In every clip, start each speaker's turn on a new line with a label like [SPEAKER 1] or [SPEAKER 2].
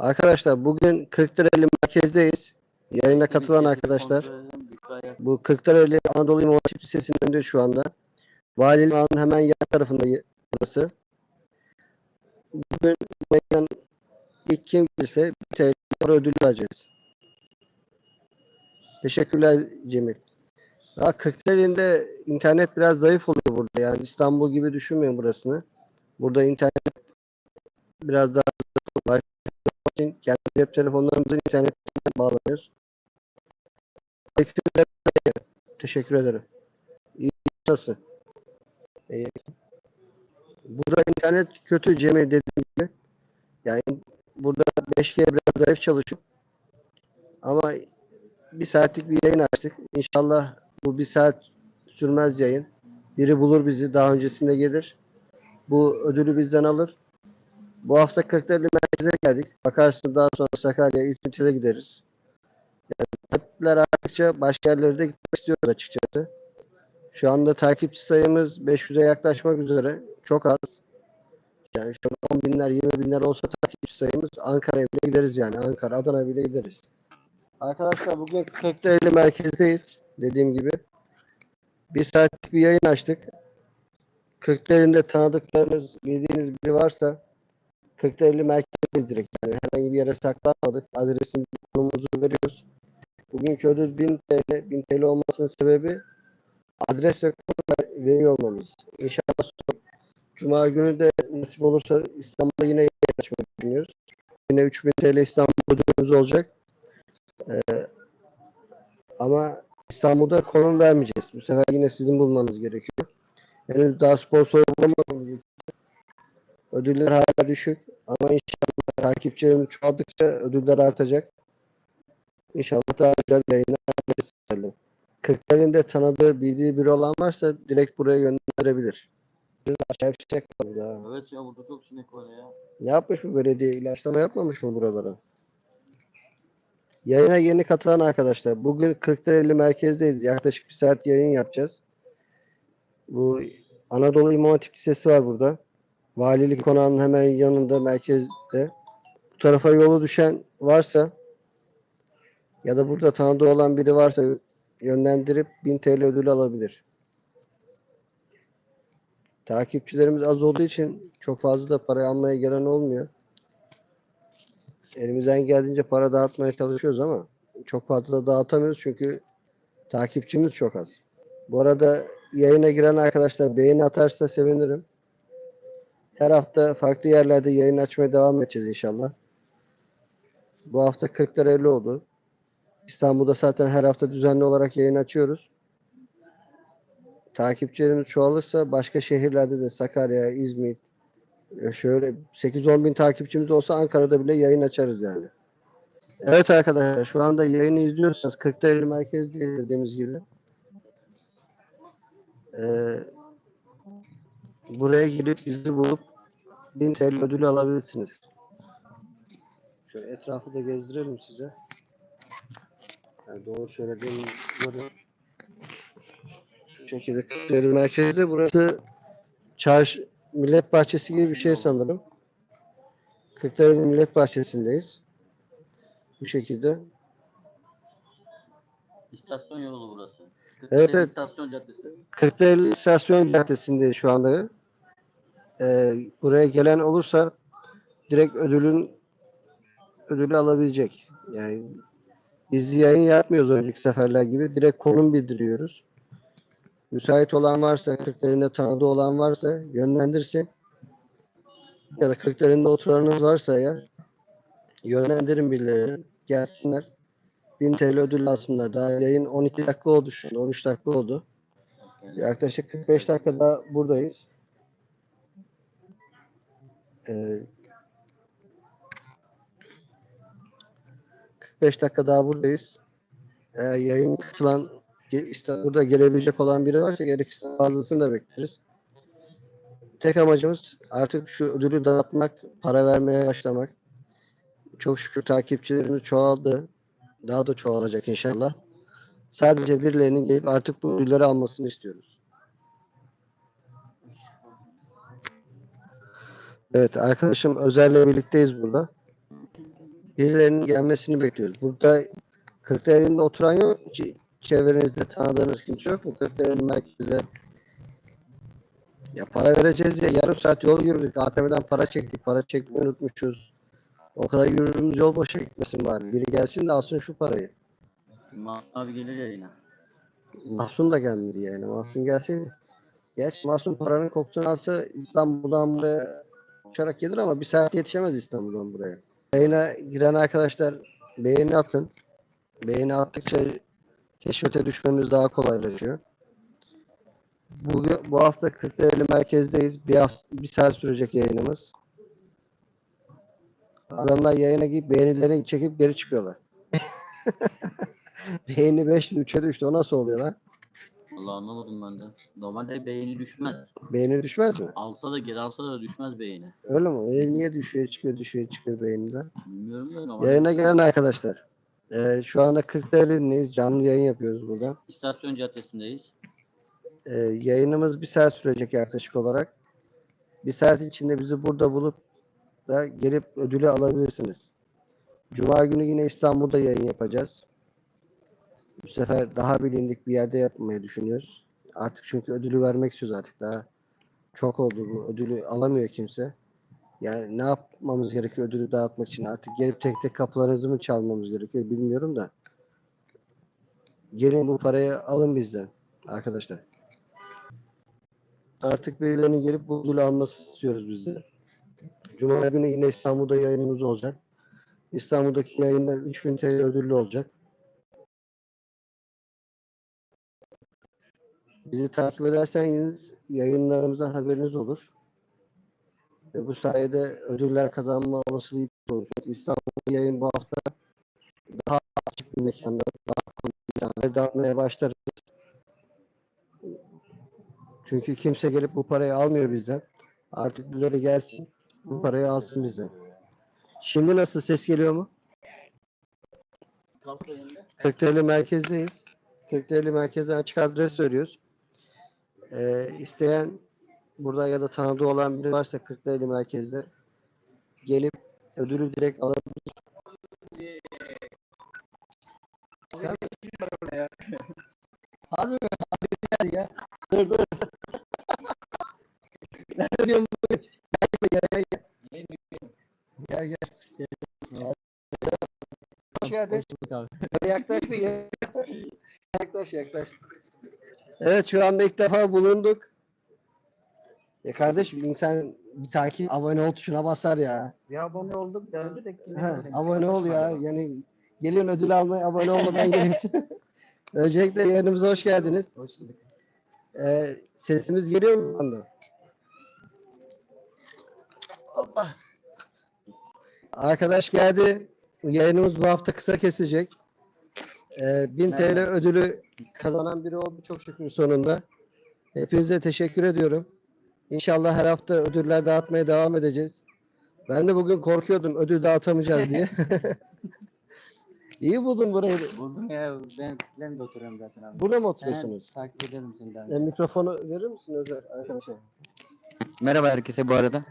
[SPEAKER 1] Arkadaşlar bugün Kırklareli merkezdeyiz. Yayına katılan arkadaşlar. Bu Kırklareli Anadolu İmam Hatip Lisesi'nin önünde şu anda. Valiliğin hemen yan tarafında burası. Bugün buraya ilk kim gelirse bir TL ödülü vereceğiz. Teşekkürler Cemil. Ya Kırklareli'nde internet biraz zayıf oluyor burada. Yani İstanbul gibi düşünmeyin burasını. Burada internet biraz daha için kendi cep telefonlarımızın internetten bağlanıyoruz. Teşekkür ederim. İyi nasıl? İyi. Burada internet kötü Cemil dediğim gibi. Yani burada 5G biraz zayıf çalışıyor. Ama bir saatlik bir yayın açtık. İnşallah bu bir saat sürmez yayın. Biri bulur bizi daha öncesinde gelir. Bu ödülü bizden alır. Bu hafta Kırklareli merkeze geldik. Bakarsın daha sonra Sakarya, İzmit'e gideriz. Yani talepler arttıkça başka yerlere de gitmek istiyoruz açıkçası. Şu anda takipçi sayımız 500'e yaklaşmak üzere. Çok az. Yani şu an 10 binler, 20 binler olsa takipçi sayımız Ankara'ya bile gideriz yani. Ankara, Adana bile gideriz. Arkadaşlar bugün Kırklareli merkezdeyiz. Dediğim gibi. Bir saatlik bir yayın açtık. Kırklareli'nde tanıdıklarınız, bildiğiniz biri varsa Kırklareli merkezdeyiz direkt. Yani herhangi bir yere saklanmadık. Adresin konumuzu veriyoruz. Bugünkü ödül 1000 TL. 1000 TL olmasının sebebi adres ve veriyor olmamız. İnşallah Cuma günü de nasip olursa İstanbul'da yine yayın açmayı düşünüyoruz. Yine 3000 TL İstanbul ödülümüz olacak. Ee, ama İstanbul'da konum vermeyeceğiz. Bu sefer yine sizin bulmanız gerekiyor. Henüz daha sponsor bulamadığımız ödüller hala düşük. Ama inşallah takipçilerimiz çoğaldıkça ödüller artacak. İnşallah daha güzel yayınlar sizlerle. Kırklareli'nde tanıdığı, bildiği biri olan varsa direkt buraya gönderebilir. Biz aşağı fişek var burada.
[SPEAKER 2] Evet ya burada çok sinek var ya.
[SPEAKER 1] Ne yapmış bu belediye? İlaçlama yapmamış mı buralara? Yayına yeni katılan arkadaşlar. Bugün Kırklareli merkezdeyiz. Yaklaşık bir saat yayın yapacağız. Bu Anadolu İmam Hatip Lisesi var burada. Valilik konağının hemen yanında merkezde. Bu tarafa yolu düşen varsa ya da burada tanıdığı olan biri varsa yönlendirip 1000 TL ödül alabilir. Takipçilerimiz az olduğu için çok fazla da para almaya gelen olmuyor. Elimizden geldiğince para dağıtmaya çalışıyoruz ama çok fazla da dağıtamıyoruz çünkü takipçimiz çok az. Bu arada yayına giren arkadaşlar beğeni atarsa sevinirim. Her hafta farklı yerlerde yayın açmaya devam edeceğiz inşallah. Bu hafta 40'lar 50 oldu. İstanbul'da zaten her hafta düzenli olarak yayın açıyoruz. Takipçilerimiz çoğalırsa başka şehirlerde de Sakarya, İzmit, e, şöyle 8-10 bin takipçimiz olsa Ankara'da bile yayın açarız yani. Evet arkadaşlar şu anda yayını izliyorsanız 40'ta 50 merkezdeyiz dediğimiz gibi. Ee, buraya girip bizi bulup 1000 TL ödülü alabilirsiniz. Şöyle etrafı da gezdirelim size. Yani doğru söylediğim bunları şu şekilde 40'ta 50 merkezde burası çarşı Millet Bahçesi gibi bir şey sanırım. Kırklareli Millet Bahçesi'ndeyiz. Bu şekilde.
[SPEAKER 2] İstasyon yolu burası.
[SPEAKER 1] Evet, evet.
[SPEAKER 2] İstasyon caddesi.
[SPEAKER 1] Kırklareli İstasyon Caddesi'ndeyiz şu anda. Ee, buraya gelen olursa direkt ödülün ödülü alabilecek. Yani biz yayın yapmıyoruz önceki seferler gibi. Direkt konum bildiriyoruz. Müsait olan varsa, Kırklareli'nde tanıdığı olan varsa yönlendirsin. Ya da Kırklareli'nde oturanınız varsa ya yönlendirin birilerini. Gelsinler. 1000 TL ödül alsınlar. Daha yayın 12 dakika oldu şu anda. 13 dakika oldu. Yaklaşık 45 dakika daha buradayız. Ee, 45 dakika daha buradayız. Eğer yayın katılan işte burada gelebilecek olan biri varsa gerekirse fazlasını da bekleriz. Tek amacımız artık şu ödülü dağıtmak, para vermeye başlamak. Çok şükür takipçilerimiz çoğaldı. Daha da çoğalacak inşallah. Sadece birilerinin gelip artık bu ödülleri almasını istiyoruz. Evet arkadaşım Özer'le birlikteyiz burada. birilerinin gelmesini bekliyoruz. Burada Kırklareli'nde oturan yok. Ç- Çevrenizde tanıdığınız kimse yok mu? Kırklareli merkezde ya para vereceğiz ya yarım saat yol yürüdük. ATM'den para çektik. Para çekmeyi unutmuşuz. O kadar yürüdüğümüz yol boşa gitmesin bari. Biri gelsin de alsın şu parayı.
[SPEAKER 2] Mahmut abi gelir yayına.
[SPEAKER 1] Mahsun da gelmedi yani. Mahsun gelseydi. Gerçi Mahsun paranın kokusunu alsa İstanbul'dan buraya uçarak gelir ama bir saat yetişemez İstanbul'dan buraya. Yayına giren arkadaşlar beğeni atın. Beğeni attıkça keşfete düşmemiz daha kolaylaşıyor. Bugün, bu hafta Kırklareli merkezdeyiz. Bir, hafta, bir saat sürecek yayınımız. Adamlar yayına gidip beğenilerini çekip geri çıkıyorlar. Beğeni 5'li 3'e düştü. O nasıl oluyor lan?
[SPEAKER 2] Vallahi anlamadım ben de. Normalde beğeni düşmez.
[SPEAKER 1] Beğeni düşmez mi?
[SPEAKER 2] Alsa da geri alsa da düşmez beğeni.
[SPEAKER 1] Öyle mi? E, niye düşüyor çıkıyor düşüyor çıkıyor beğeniden?
[SPEAKER 2] Bilmiyorum da normalde.
[SPEAKER 1] Yayına gelen arkadaşlar. e, şu anda 40 TL'deyiz. Canlı yayın yapıyoruz burada.
[SPEAKER 2] İstasyon caddesindeyiz.
[SPEAKER 1] E, yayınımız bir saat sürecek yaklaşık olarak. Bir saat içinde bizi burada bulup da gelip ödülü alabilirsiniz. Cuma günü yine İstanbul'da yayın yapacağız. Bu sefer daha bilindik bir yerde yapmayı düşünüyoruz. Artık çünkü ödülü vermek istiyoruz artık daha. Çok oldu bu ödülü alamıyor kimse. Yani ne yapmamız gerekiyor ödülü dağıtmak için? Artık gelip tek tek kapılarınızı mı çalmamız gerekiyor bilmiyorum da. Gelin bu parayı alın bizden arkadaşlar. Artık birilerinin gelip bu ödülü alması istiyoruz biz de. Cuma günü yine İstanbul'da yayınımız olacak. İstanbul'daki yayında 3000 TL ödüllü olacak. Bizi takip ederseniz yayınlarımızdan haberiniz olur. Ve bu sayede ödüller kazanma olasılığı olur. İstanbul yayın bu hafta daha açık bir mekanda, daha mekanda dağıtmaya başlarız. Çünkü kimse gelip bu parayı almıyor bizden. Artık birileri gelsin, bu parayı alsın bizden. Şimdi nasıl ses geliyor mu? Kırklareli merkezdeyiz. Kırklareli merkezden açık adres veriyoruz. Ee, isteyen burada ya da tanıdığı olan biri varsa Kırklareli merkezde gelip ödülü direkt alabilir. Sen Harbi mi? Harbi ya. Dur dur. Nerede diyorum bu? Gel gel gel. Gel gel. Hoş geldin. Yaklaş bir ya. Yaklaş yaklaş. Evet şu anda ilk defa bulunduk. Ya kardeş insan bir takip abone ol tuşuna basar ya.
[SPEAKER 3] Bir abone olduk derdi de kim
[SPEAKER 1] Ha, abone ol ya. Yani geliyorsun ödül almaya abone olmadan geliyorsun. Öncelikle yayınımıza hoş geldiniz.
[SPEAKER 3] Hoş bulduk.
[SPEAKER 1] Ee, sesimiz geliyor mu şu anda? Allah. Arkadaş geldi. Yayınımız bu hafta kısa kesecek. Ee, 1000 TL ödülü kazanan biri oldu çok şükür sonunda. Hepinize teşekkür ediyorum. İnşallah her hafta ödüller dağıtmaya devam edeceğiz. Ben de bugün korkuyordum ödül dağıtamayacağız diye. İyi buldum burayı.
[SPEAKER 3] Buldum ya ben Kırklareli'de oturuyorum zaten abi.
[SPEAKER 1] Burada mı oturuyorsunuz?
[SPEAKER 3] takip ederim seni daha.
[SPEAKER 1] E, mikrofonu verir misin Özer arkadaşa?
[SPEAKER 3] Merhaba herkese bu arada.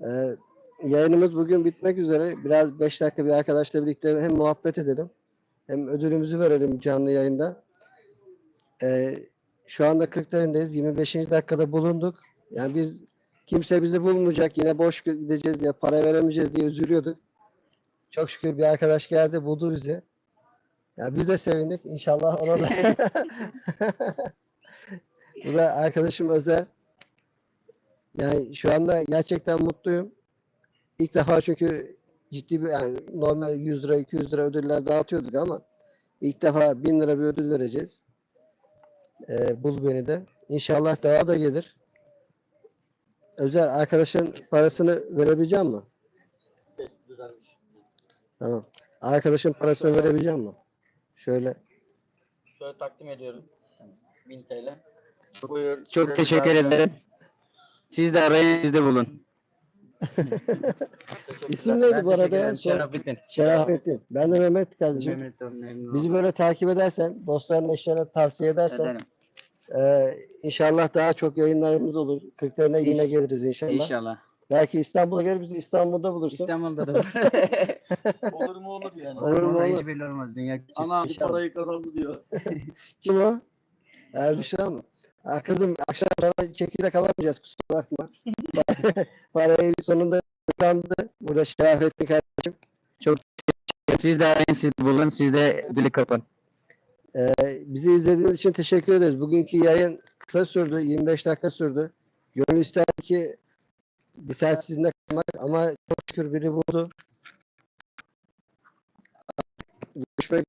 [SPEAKER 1] Ee, yayınımız bugün bitmek üzere. Biraz 5 dakika bir arkadaşla birlikte hem muhabbet edelim hem ödülümüzü verelim canlı yayında. Ee, şu anda 40'larındayız. 25. dakikada bulunduk. Yani biz kimse bizi bulmayacak. Yine boş gideceğiz ya para veremeyeceğiz diye üzülüyorduk. Çok şükür bir arkadaş geldi buldu bizi. Ya biz de sevindik. İnşallah ona da. Bu da arkadaşım Özer. Yani şu anda gerçekten mutluyum. İlk defa çünkü ciddi bir yani normal 100 lira 200 lira ödüller dağıtıyorduk ama ilk defa 1000 lira bir ödül vereceğiz. Ee, bul beni de. İnşallah daha da gelir. Özel arkadaşın parasını verebileceğim mi?
[SPEAKER 2] Ses düzelmiş.
[SPEAKER 1] Tamam. Arkadaşın parasını verebileceğim mi? Şöyle.
[SPEAKER 2] Şöyle takdim ediyorum. 1000 TL.
[SPEAKER 3] Buyur. Çok teşekkür ederim. Siz de arayın siz de bulun.
[SPEAKER 1] İsim neydi bu arada? ya?
[SPEAKER 3] Şerafettin.
[SPEAKER 1] Şerafettin. Ben de Mehmet kardeşim.
[SPEAKER 3] Mehmet'ten memnun
[SPEAKER 1] Bizi böyle takip edersen, dostların eşlerine tavsiye edersen e, inşallah daha çok yayınlarımız olur. Kırklarına yine geliriz inşallah.
[SPEAKER 3] İnşallah.
[SPEAKER 1] Belki İstanbul'a gelir bizi İstanbul'da bulursun.
[SPEAKER 3] İstanbul'da da var.
[SPEAKER 2] Olur mu olur yani.
[SPEAKER 1] Olur mu olur?
[SPEAKER 3] hiç belli olmaz. Dünya küçük.
[SPEAKER 2] Ana
[SPEAKER 1] İnşallah.
[SPEAKER 2] parayı kazandı diyor.
[SPEAKER 1] Kim o? Ermişan mı? Aa, kızım akşam sana çekirde kalamayacağız kusura bakma. Parayı sonunda kandı. Burada şerafetli kardeşim.
[SPEAKER 3] Çok siz de arayın, siz bulun, siz de ödülü kapın.
[SPEAKER 1] Ee, bizi izlediğiniz için teşekkür ederiz. Bugünkü yayın kısa sürdü, 25 dakika sürdü. Gönül ister ki bir saat sizinle kalmak ama çok şükür biri buldu. Görüşmek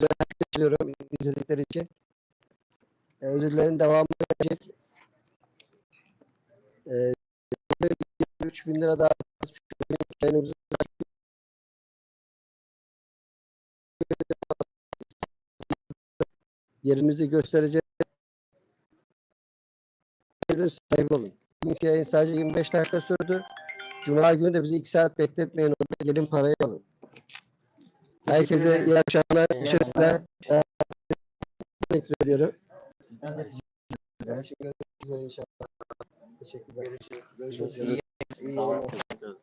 [SPEAKER 1] üzere. Teşekkür ediyorum izledikleri için e, ödüllerin devamı gelecek. Ee, e, 3 bin lira daha yayınımızı yerimizi göstereceğiz. Ürün sahibi olun. Bugünkü yayın sadece 25 dakika sürdü. Cuma günü de bizi 2 saat bekletmeyin. Orada gelin parayı alın. Herkese iyi akşamlar. Teşekkürler. Teşekkür ediyorum. Ben de teşekkür ederim. Görüşmek üzere inşallah. Teşekkürler. Görüşürüz. Görüşmek üzere. İyi,
[SPEAKER 2] iyi, iyi,
[SPEAKER 1] iyi,